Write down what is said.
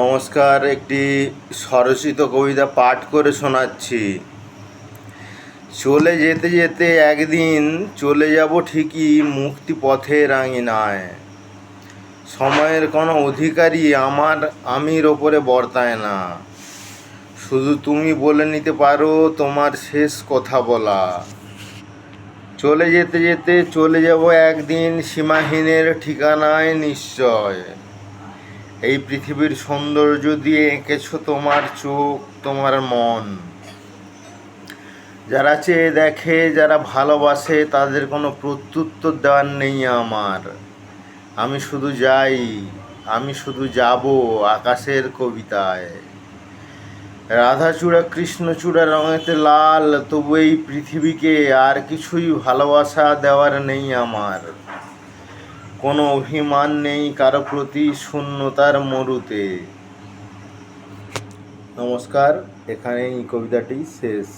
নমস্কার, একটি স্বরচিত কবিতা পাঠ করে শোনাচ্ছি। চলে যেতে যেতে একদিন চলে যাব ঠিকই মুক্তি পথে পথের আঙিনায় সময়ের কোনো অধিকারী আমার আমির ওপরে বর্তায় না। শুধু তুমি বলে নিতে পারো তোমার শেষ কথা বলা। চলে যেতে যেতে চলে যাব একদিন সীমাহীনের ঠিকানায় নিশ্চয়। এই পৃথিবীর সৌন্দর্য দিয়ে এঁকেছো তোমার চোখ, তোমার মন। যারা চেয়ে দেখে, যারা ভালোবাসে, তাদের কোনো প্রত্যুত্তর দেওয়ার নেই আমার। আমি শুধু যাই, আমি শুধু যাব আকাশের কবিতায়। রাধাচূড়া, কৃষ্ণচূড়া রঙেতে লাল, তবু এই পৃথিবীকে আর কিছুই ভালোবাসা দেওয়ার নেই আমার। কোনো অভিমান নেই কারও প্রতি শূন্যতার মরুতে। নমস্কার এখানেই কবিতাটি শেষ।